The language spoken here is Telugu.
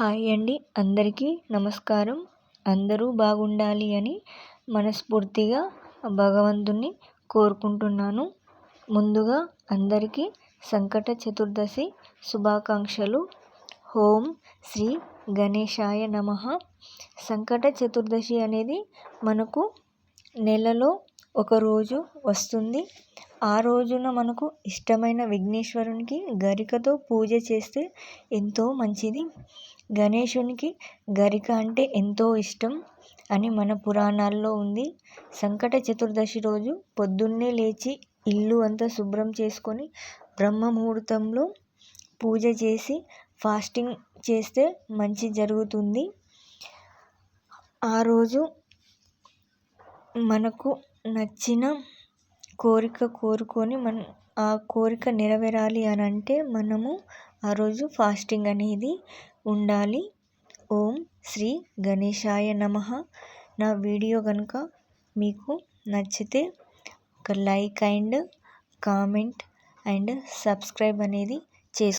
హాయ్ అండి. అందరికీ నమస్కారం. అందరూ బాగుండాలి అని మనస్ఫూర్తిగా భగవంతుని కోరుకుంటున్నాను. ముందుగా అందరికీ సంకట చతుర్దశి శుభాకాంక్షలు. ఓం శ్రీ గణేశాయ నమ. సంకట చతుర్దశి అనేది మనకు నెలలో ఒకరోజు వస్తుంది. ఆ రోజున మనకు ఇష్టమైన విఘ్నేశ్వరునికి గరికతో పూజ చేస్తే ఎంతో మంచిది. గణేశునికి గరిక అంటే ఎంతో ఇష్టం అని మన పురాణాల్లో ఉంది. సంకట చతుర్దశి రోజు పొద్దున్నే లేచి ఇల్లు అంతా శుభ్రం చేసుకొని బ్రహ్మ ముహూర్తంలో పూజ చేసి ఫాస్టింగ్ చేస్తే మంచి జరుగుతుంది. ఆ రోజు మనకు నచ్చిన కోరిక కోరుకొని మన ఆ కోరిక నెరవేరాలి అని అంటే మనము ఆ రోజు ఫాస్టింగ్ అనేది ఉండాలి. ఓం శ్రీ గణేశాయ నమ. నా వీడియో కనుక మీకు నచ్చితే ఒక like and comment and subscribe అనేది